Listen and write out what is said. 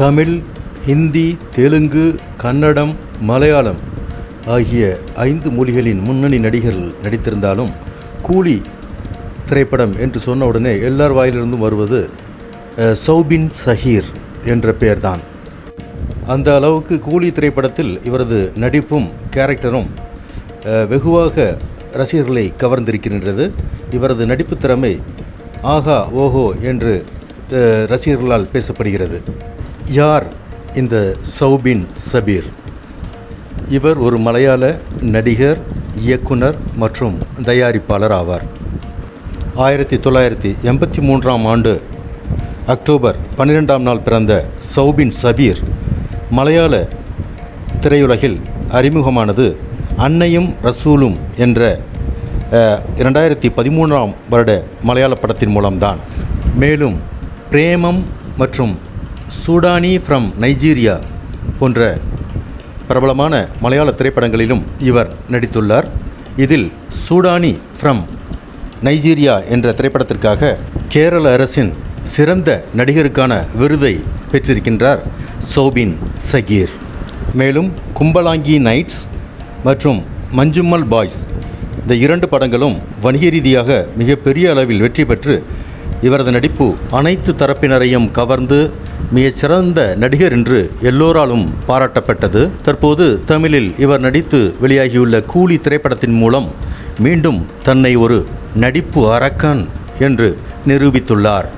தமிழ் ஹிந்தி தெலுங்கு கன்னடம் மலையாளம் ஆகிய ஐந்து மொழிகளின் முன்னணி நடிகர்கள் நடித்திருந்தாலும் கூலி திரைப்படம் என்று சொன்ன உடனே எல்லார் வாயிலிருந்தும் வருவது சௌபின் சஹீர் என்ற பெயர்தான். அந்த அளவுக்கு கூலி திரைப்படத்தில் இவரது நடிப்பும் கேரக்டரும் வெகுவாக ரசிகர்களை கவர்ந்திருக்கின்றது. இவரது நடிப்பு திறமை ஆகா ஓஹோ என்று ரசிகர்களால் பேசப்படுகிறது. யார் இந்த சௌபின் சபீர்? இவர் ஒரு மலையாள நடிகர் இயக்குனர் மற்றும் தயாரிப்பாளர் ஆவார். ஆயிரத்தி தொள்ளாயிரத்தி எண்பத்தி மூன்றாம் ஆண்டு அக்டோபர் பன்னிரெண்டாம் நாள் பிறந்த சௌபின் சபீர் மலையாள திரையுலகில் அறிமுகமானது அன்னையும் ரசூலும் என்ற இரண்டாயிரத்தி பதிமூன்றாம் வருட மலையாள படத்தின் மூலம்தான். மேலும் பிரேமம் மற்றும் சூடானி ஃப்ரம் நைஜீரியா போன்ற பிரபலமான மலையாள திரைப்படங்களிலும் இவர் நடித்துள்ளார். இதில் சூடானி ஃப்ரம் நைஜீரியா என்ற திரைப்படத்திற்காக கேரள அரசின் சிறந்த நடிகருக்கான விருதை பெற்றிருக்கின்றார் சோபின் சகீர். மேலும் கும்பலாங்கி நைட்ஸ் மற்றும் மஞ்சும்மல் பாய்ஸ் இந்த இரண்டு படங்களும் வணிக ரீதியாக மிகப்பெரிய அளவில் வெற்றி பெற்று இவரது நடிப்பு அனைத்து தரப்பினரையும் கவர்ந்து மிகச்சிறந்த நடிகர் என்று எல்லோராலும் பாராட்டப்பட்டது. தற்போது தமிழில் இவர் நடித்து வெளியாகியுள்ள கூலி திரைப்படத்தின் மூலம் மீண்டும் தன்னை ஒரு நடிப்பு அரக்கன் என்று நிரூபித்துள்ளார்.